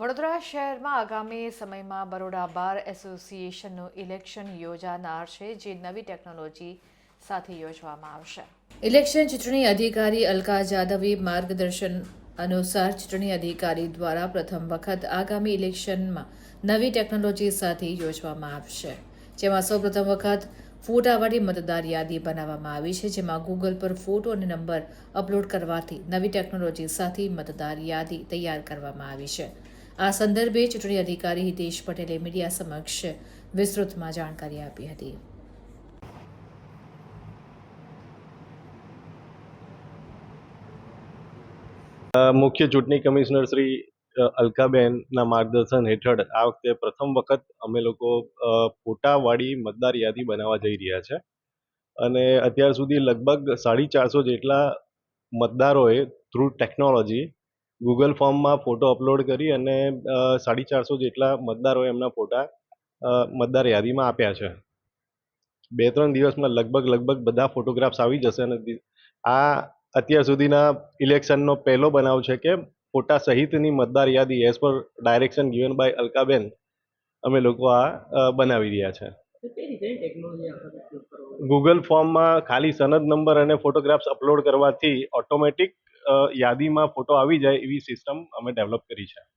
વડોદરા શહેરમાં આગામી સમયમાં બરોડા બાર એસોસિએશનનું ઇલેક્શન યોજાનાર છે, જે નવી ટેકનોલોજી સાથે યોજવામાં આવશે. ઇલેક્શન ચૂંટણી અધિકારી અલકા જાદવી માર્ગદર્શન અનુસાર ચૂંટણી અધિકારી દ્વારા પ્રથમ વખત આગામી ઇલેક્શનમાં નવી ટેકનોલોજી સાથે યોજવામાં આવશે. જેમાં સૌપ્રથમ વખત ફોટાવાળી મતદાર યાદી બનાવવામાં આવી છે, જેમાં ગૂગલ પર ફોટો અને નંબર અપલોડ કરવાથી નવી ટેકનોલોજી સાથે મતદાર યાદી તૈયાર કરવામાં આવી છે. આ સંદર્ભે ચૂંટણી અધિકારી હિતેશ પટેલે મીડિયા સમક્ષ વિસ્તૃતમાં જાણકારી આપી હતી. મુખ્ય ચૂંટણી કમિશનર શ્રી અલકાબેનના માર્ગદર્શન હેઠળ આ વખતે પ્રથમ વખત અમે લોકો ફોટાવાળી મતદાર યાદી બનાવવા જઈ રહ્યા છે. અને અત્યાર સુધી લગભગ સાડી ચારસો જેટલા મતદારોએ થ્રુ ટેકનોલોજી ગૂગલ ફોર્મમાં ફોટો અપલોડ કરી અને સાડી ચારસો જેટલા મતદારોએ એમના ફોટા મતદાર યાદીમાં આપ્યા છે. બે ત્રણ દિવસમાં લગભગ લગભગ બધા ફોટોગ્રાફ્સ આવી જશે અને આ અત્યાર સુધીના ઇલેક્શનનો પહેલો બનાવ છે કે ફોટા સહિતની મતદાર યાદી as per direction given by Alkaben અમે લોકો આ બનાવી રહ્યા છે. ગૂગલ ફોર્મમાં ખાલી સનદ નંબર અને ફોટોગ્રાફ્સ અપલોડ કરવાથી ઓટોમેટિક યાદીમાં ફોટો આવી જાય એવી સિસ્ટમ અમે ડેવલપ કરી છે.